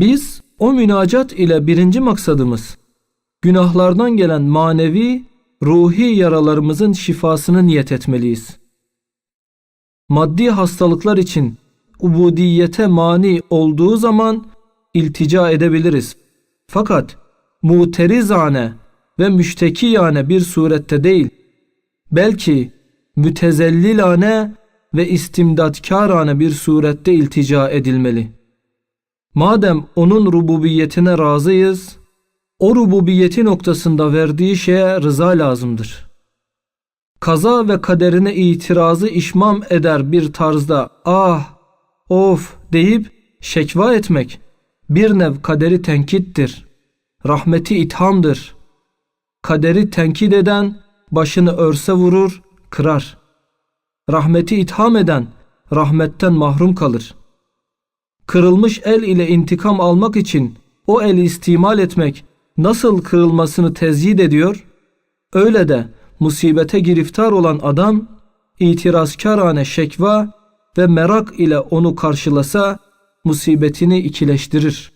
Biz o münacat ile birinci maksadımız günahlardan gelen manevi, ruhi yaralarımızın şifasını niyet etmeliyiz. Maddi hastalıklar için ubudiyete mani olduğu zaman iltica edebiliriz. Fakat muterizane ve müştekiyane bir surette değil, belki mütezellilane ve istimdatkarane bir surette iltica edilmeli. Madem onun rububiyetine razıyız, o rububiyeti noktasında verdiği şeye rıza lazımdır. Kaza ve kaderine itirazı işmam eder bir tarzda ah, of deyip şekva etmek bir nev kaderi tenkittir. Rahmeti ithamdır. Kaderi tenkit eden başını örse vurur, kırar. Rahmeti itham eden rahmetten mahrum kalır. Kırılmış el ile intikam almak için o eli istimal etmek nasıl kırılmasını tezyit ediyor? Öyle de musibete giriftar olan adam itirazkarane şekva ve merak ile onu karşılasa musibetini ikileştirir.